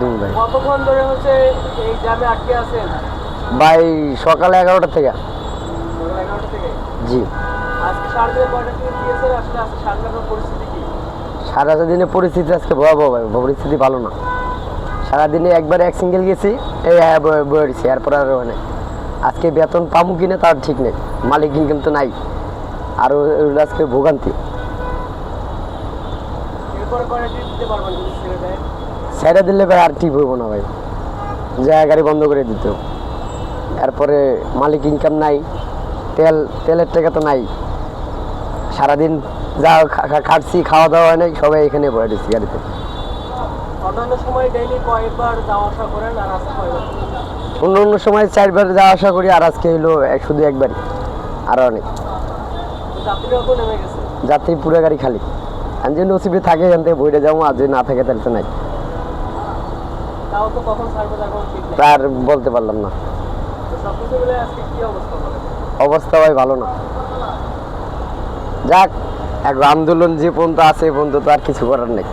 দিব ভাই। কতক্ষণ ধরে হচ্ছে এই জ্যামে আটকে আছেন? ভাই সকালে এগারোটা থেকে। জি। সারা দিনের পরিস্থিতি আজকে ভয়াবহ ভাই পরিস্থিতি ভালো না। সারাদিনে একবার এক সিঙ্গেল গেছি এই বয়েছি এরপর আর মানে আজকে বেতন পাবো কিনা তার ঠিক নেই। মালিক ইনকাম তো নাই। আর আজকে ভোগান্তি। ছেড়ে দিলে ভাই আর ঠিক হইব না ভাই। জায়গা গাড়ি বন্ধ করে দিত। এরপরে মালিক ইনকাম নাই তেল তেলের টাকা তো নাই। সারাদিন যা খাটছি খাওয়া দাওয়া হয় নাই সবাই এখানে বয়ে দিচ্ছি গাড়িতে। অন্য অন্য সময় চারবার যাওয়া আসা করি আর আজকে হইল শুধু একবারই। আর অনেক। নেমে পুরো গাড়ি খালি। আমি যে নসিবে থাকে এখান থেকে বইটা যাব আর যদি না থাকে তাহলে তো নাই তাও তো কখন ছাড়বে তার বলতে পারলাম না। অবস্থা ভাই ভালো না। যাক এক আন্দোলন যে পর্যন্ত আছে পর্যন্ত তো আর কিছু করার নেই।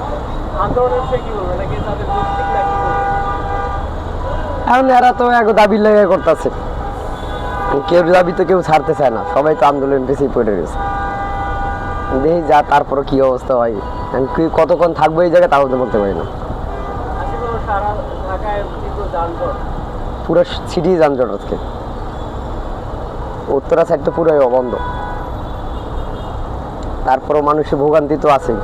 এখন এরা তো এক দাবি লেগে করতেছে। কেউ দাবি তো কেউ ছাড়তে চায় না। সবাই তো আন্দোলন পেছেই পড়ে গেছে দেখি যা তারপরে কি অবস্থা হয়। কতক্ষণ থাকব এই জায়গায় তাও তো বলতে পারি না আজকে তো সারা ঢাকায় তীব্র যানজট পুরো সিটি যানজট আজকে। উত্তরা সাইড তো পুরোই অবন্ধ। তারপরও মানুষের ভোগান্তি তো আছেই।